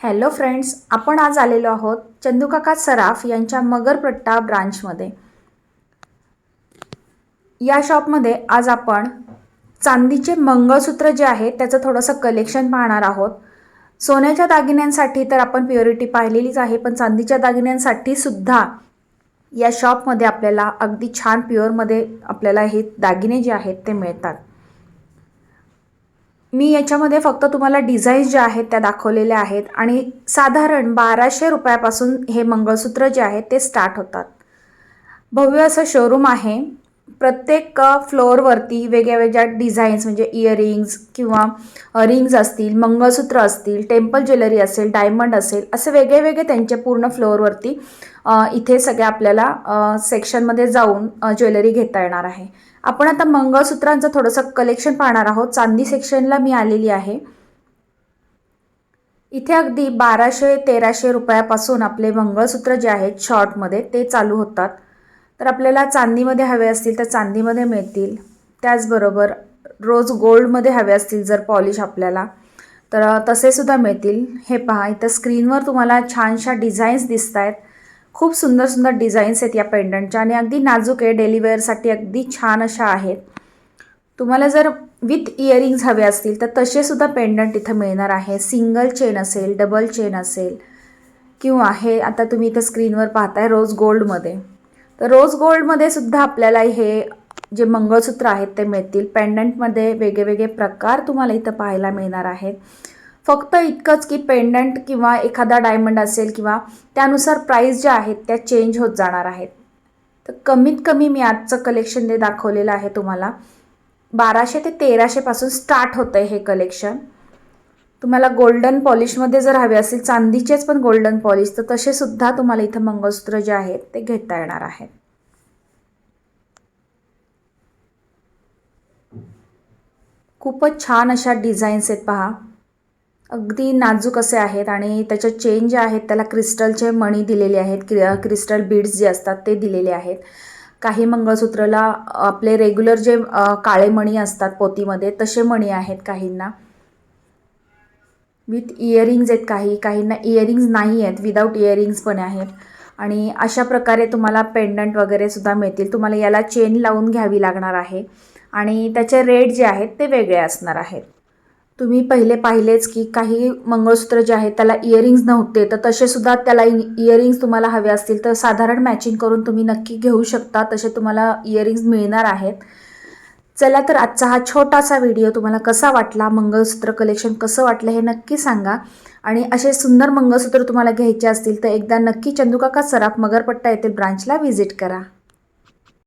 Hello friends आपण आज आलेलो आहोत चंदूकाका सराफ यांच्या मगरपट्टा ब्रांचमध्ये या शॉपमध्ये आज आपण चांदीचे मंगळसूत्र जे आहे त्याचं थोडंसं कलेक्शन पाहणार आहोत. सोन्याच्या दागिन्यांसाठी तर आपण प्युरिटी पाहिलेलीच आहे पण चांदीच्या दागिन्यांसाठी सुद्धा या शॉपमध्ये आपल्याला अगदी छान प्युअरमध्ये आपल्याला हे दागिने जे आहेत ते मिळतात. मी याच्यामध्ये फक्त तुम्हाला डिझाईन्स ज्या आहेत त्या दाखवलेल्या आहेत आणि साधारण बाराशे रुपयापासून हे मंगळसूत्र जे आहेत ते स्टार्ट होतात. भव्य असं शोरूम आहे. प्रत्येक फ्लोअरवरती वेगळ्या वेगळ्या डिझाईन्स म्हणजे इयरिंग्स किंवा रिंग्ज असतील मंगळसूत्र असतील टेम्पल ज्वेलरी असेल डायमंड असेल असे वेगळे वेगळे त्यांचे पूर्ण फ्लोअरवरती इथे सगळ्या आपल्याला सेक्शनमध्ये जाऊन ज्वेलरी घेता येणार आहे. आपण आता मंगळसूत्रांचं थोडंसं कलेक्शन पाहणार आहोत. चांदी सेक्शनला मी आलेली आहे. इथे अगदी बाराशे तेराशे रुपयापासून आपले मंगळसूत्र जे आहेत शॉर्टमध्ये ते चालू होतात. तर आपल्याला चांदीमध्ये हवे असतील तर चांदीमध्ये मिळतील. त्याचबरोबर रोज गोल्डमध्ये हवे असतील जर पॉलिश आपल्याला तर तसेसुद्धा मिळतील. हे पहा इथं स्क्रीनवर तुम्हाला छानशा डिझाईन्स दिसत आहेत खूप सुंदर सुंदर डिझाईन्स आहेत या पेंडंटच्या आणि अगदी नाजूक आहे डेलिवेअरसाठी अगदी छान अशा आहेत. तुम्हाला जर विथ इयरिंग्ज हवे असतील तर तसेसुद्धा पेंडंट इथं मिळणार आहे. सिंगल चेन असेल डबल चेन असेल किंवा हे आता तुम्ही इथं स्क्रीनवर पाहताय रोज गोल्डमध्ये. तर रोज गोल्डमध्ये सुद्धा आपल्याला हे जे मंगळसूत्र आहेत ते मिळतील. पेंडंटमध्ये वेगवेगळे प्रकार तुम्हाला इथं पाहायला मिळणार आहेत. फक्त इतकंच की पेंडंट किंवा एखादा डायमंड असेल किंवा त्यानुसार प्राईस ज्या आहेत त्या चेंज होत जाणार आहेत. तर कमीत कमी मी आजचं कलेक्शन ते दाखवलेलं आहे तुम्हाला बाराशे ते तेराशेपासून स्टार्ट होतं आहे हे कलेक्शन तुम्हाला गोल्डन पॉलिशमध्ये जर हवे असेल चांदीचेच पण गोल्डन पॉलिश तर तसेसुद्धा तुम्हाला इथं मंगळसूत्र जे आहेत ते घेता येणार आहेत. खूपच छान अशा डिझाईन्स आहेत पहा. अगदी नाजूक असे आहेत आणि त्याच्या चेन जे आहेत त्याला क्रिस्टलचे मणी दिलेले आहेत क्रि क्रिस्टल बीड्स जे असतात ते दिलेले आहेत. काही मंगळसूत्रला आपले रेग्युलर जे काळे मणी असतात पोतीमध्ये तसे मणी आहेत काहींना. विथ इयरिंग्ज आहेत काही काहींना इयरिंग्ज नाही आहेत विदाऊट इयरिंग्ज पण आहेत. आणि अशा प्रकारे तुम्हाला पेंडंट वगैरे सुद्धा मिळतील. तुम्हाला याला चेन लावून घ्यावी लागणार आहे. आणि त्याचे रेट जे आहेत ते वेगळे असणार आहेत. तुम्ही पहिले पाहिलेच की काही मंगळसूत्र जे आहेत त्याला इयरिंग्ज नव्हते तर तसेसुद्धा त्याला इयरिंग्ज तुम्हाला हवे असतील. तर साधारण मॅचिंग करून तुम्ही नक्की घेऊ शकता. तसे तुम्हाला इयरिंग्ज मिळणार आहेत. चला तर आजचा हा छोटासा व्हिडिओ तुम्हाला कसा वाटला मंगळसूत्र कलेक्शन कसं वाटलं हे नक्की सांगा. आणि असे सुंदर मंगळसूत्र तुम्हाला घ्यायचे असतील तर एकदा नक्की चंदुकाका सराफ मगरपट्टा येथील ब्रांचला व्हिजिट करा.